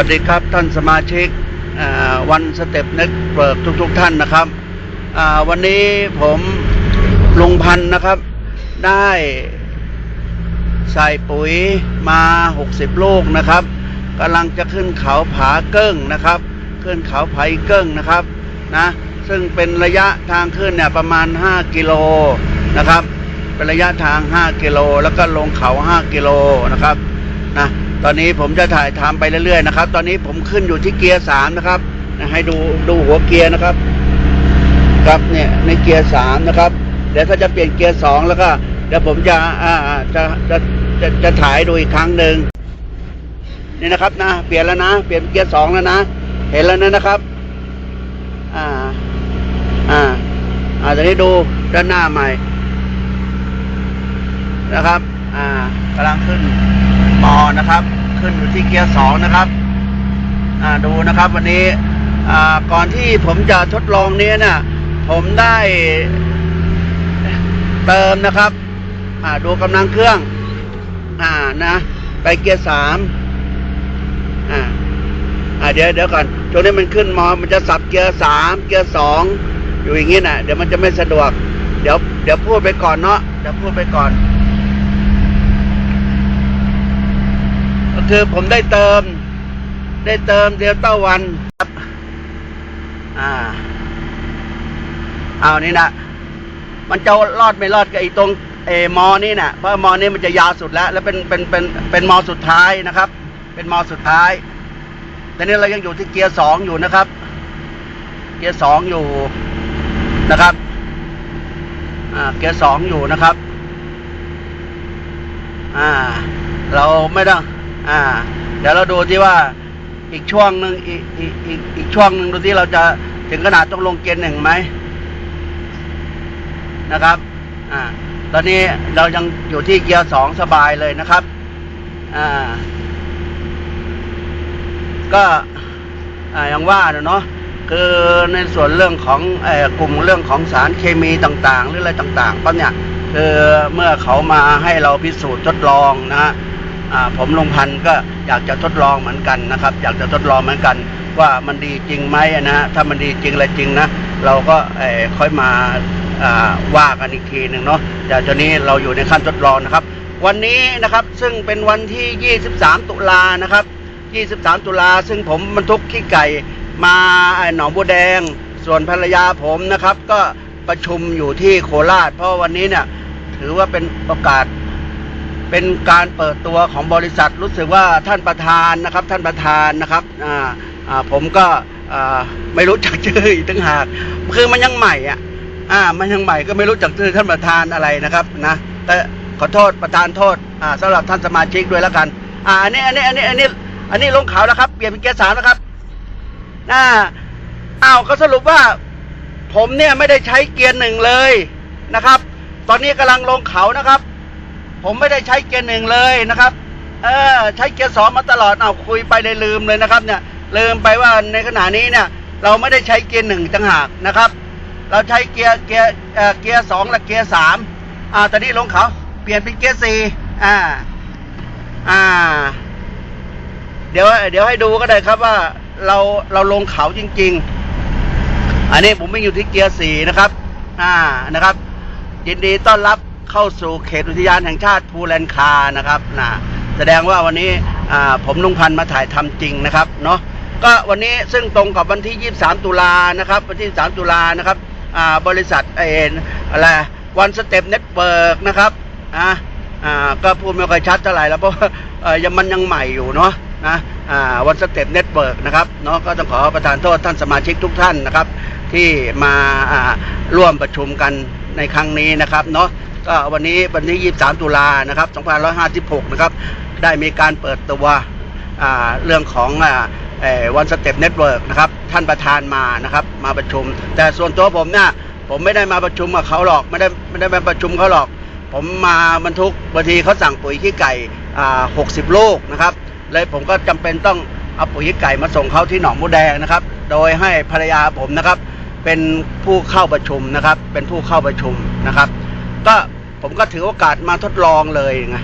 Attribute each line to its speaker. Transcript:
Speaker 1: วัสดีครับท่านสมาชิกวันสเต็ปเน็ตเวิร์กทุกๆทท่านนะครับวันนี้ผมลุงพันธ์นะครับ ได้ใส่ปุ๋ยมา 60 ลูกนะครับกำลังจะขึ้นเขาผาเกิ้งนะครับ ขึ้นเขาไผ่เกิ้งนะครับนะซึ่งเป็นระยะทางขึ้นเนี่ยประมาณ 5 กิโลนะครับ เป็นระยะทาง 5 กิโล แล้วก็ลงเขา 5 กิโลนะครับ นะตอนนี้ผมจะถ่ายทำไปเรื่อยๆนะครับ ตอนนี้ผมขึ้นอยู่ที่เกียร์สามนะครับให้ดูดูหัวเกียร์นะครับ ครับเนี่ยในเกียร์สามนะครับเดี๋ยวถ้าจะเปลี่ยนเกียร์สองแล้วก็เดี๋ยวผมจะอ่าจะจะจะจะถ่ายดูอีกครั้งหนึ่งนี่นะครับนะเปลี่ยนแล้วนะเปลี่ยนเป็นเกียร์สองแล้วนะเห็นแล้วนะนะครับ อ่า อ่า อ่าตอนนี้ดูด้านหน้าใหม่ นะครับ อ่ากำลังขึ้น นะครับ ขึ้นอยู่ที่เกียร์สองนะครับอ่าดูนะครับวันนี้อ่าก่อนที่ผมจะทดลองนี้น่ะผมได้เติมนะครับอ่าดูกำลังเครื่องอ่านะไปเกียร์สามอ่าอ่าเดี๋ยวเดี๋ยวก่อนช่วงนี้มันขึ้นมอมันจะสับเกียร์สามเกียร์สองอยู่อย่างงี้น่ะเดี๋ยวมันจะไม่สะดวก เดี๋ยวเดี๋ยวพูดไปก่อนเนาะเดี๋ยวพูดไปก่อน คือผมได้เติม ได้เติมเดลต้าวันครับอ่าเอานี่นะมันจะรอดไม่รอดกับไอ้ตรงเอมอนี่นะเพราะมอนี่มันจะยาวสุดแล้ว แล้วเป็นเป็นเป็นเป็นมอสุดท้ายนะครับ เป็นมอสุดท้ายแต่นี้เรายังอยู่ที่เกียร์สองอยู่นะครับ เกียร์สองอยู่นะครับอ่าเกียร์สองอยู่นะครับ อ่า เราไม่ต้อง อ่า เดี๋ยวเราดูที่ว่าอีกช่วงหนึ่งอีกอีกอีกอีกช่วงหนึ่งดูที่เราจะถึงขนาดต้องลงเกียร์หนึ่งไหมนะครับ อ่า ตอนนี้เรายังอยู่ที่เกียร์สองสบายเลยนะครับ อ่า ก็อ่าอย่างว่าเนาะคือในส่วนเรื่องของเออกลุ่มเรื่องของสารเคมีต่างๆ หรืออะไรต่างๆปั๊บเนี่ยคือเมื่อเขามาให้เราพิสูจน์ทดลองนะฮะ ผมลงพันธุ์ก็อยากจะทดลองเหมือนกันนะครับ อยากจะทดลองเหมือนกัน ว่ามันดีจริงไหมนะฮะถ้ามันดีจริงอะไรจริงนะเราก็ค่อยมาว่ากันอีกทีหนึ่งเนาะแต่ตอนนี้เราอยู่ในขั้นทดลองนะครับ วันนี้นะครับซึ่งเป็นวันที่ 23 ตุลานะครับ 23 ตุลาซึ่งผมบรรทุกขี้ไก่มาหนองบัวแดง ส่วนภรรยาผมนะครับ ก็ประชุมอยู่ที่โคราช เพราะวันนี้เนี่ยถือว่าเป็นโอกาส เป็นการเปิดตัวของบริษัทรู้สึกว่าท่านประธานนะครับ ท่านประธานนะครับอ่าอ่าผมก็อ่าไม่รู้จักชื่ออีกตั้งหากคือมันยังใหม่อะอ่ามันยังใหม่ก็ไม่รู้จักชื่อท่านประธานอะไรนะครับนะแต่ขอโทษประธานโทษอ่าสำหรับท่านสมาชิกด้วยแล้วกันอ่าอันนี้อันนี้อันนี้อันนี้อันนี้ลงเขาแล้วครับ เปลี่ยนเป็นเกียร์สามแล้วครับอ่าอ้าวก็สรุปว่า ผมเนี่ยไม่ได้ใช้เกียร์หนึ่งเลยนะครับ ตอนนี้กำลังลงเขานะครับ ผมไม่ได้ใช้เกียร์หนึ่งเลยนะครับ เออ ใช้เกียร์สองมาตลอดเอาคุยไปเลยลืมเลยนะครับ เนี่ย ลืมไปว่าในขณะนี้เนี่ย เราไม่ได้ใช้เกียร์หนึ่งต่างหากนะครับ เราใช้เกียร์เกียร์เอ่อเกียร์สองและเกียร์สามอ่าตอนนี้ลงเขาเปลี่ยนเป็นเกียร์สี่อ่า อ่า เดี๋ยวเดี๋ยวให้ดูก็ได้ครับว่าเราเราลงเขาจริง ๆ อันนี้ผมไม่อยู่ที่เกียร์สี่นะครับ อ่านะครับยินดีต้อนรับ เข้าสู่เขตอุทยานแห่งชาติภูแลนคานะครับนะแสดงว่าวันนี้อ่าผมลุงพันธ์มาถ่ายทำจริงนะครับเนาะก็วันนี้ซึ่งตรงกับวันที่ 23 ตุลานะครับ วันที่ 3 ตุลานะครับอ่าบริษัทเอ็นอะไรวันสเต็ปเน็ตเวิร์กนะครับอ่าอ่าก็พูดไม่ค่อยชัดเท่าไหร่แล้วเพราะเออยังมันยังใหม่อยู่เนาะนะอ่าวันสเต็ปเน็ตเวิร์กนะครับเนาะก็ต้องขอประทานโทษท่านสมาชิกทุกท่านนะครับ ที่มาร่วมประชุมกันในครั้งนี้นะครับเนาะ ก็วันนี้วันที่23 ตุลานะครับ2556 นะครับ ได้มีการเปิดตัวเรื่องของวันสเต็ปเน็ตเวิร์กนะครับ ท่านประธานมานะครับ มาประชุม แต่ส่วนตัวผมเนี่ยผมไม่ได้มาประชุมกับเขาหรอก ไม่ได้ไม่ได้มาประชุมเขาหรอก ผมมาบรรทุกบางทีเขาสั่งปุ๋ยขี้ไก่อ่า60ลูกนะครับ เลยผมก็จำเป็นต้องเอาปุ๋ยขี้ไก่มาส่งเขาที่หนองมูแดงนะครับ โดยให้ภรรยาผมนะครับ เป็นผู้เข้าประชุมนะครับ เป็นผู้เข้าประชุมนะครับ ก็ ผมก็ถือโอกาสมาทดลองเลยไง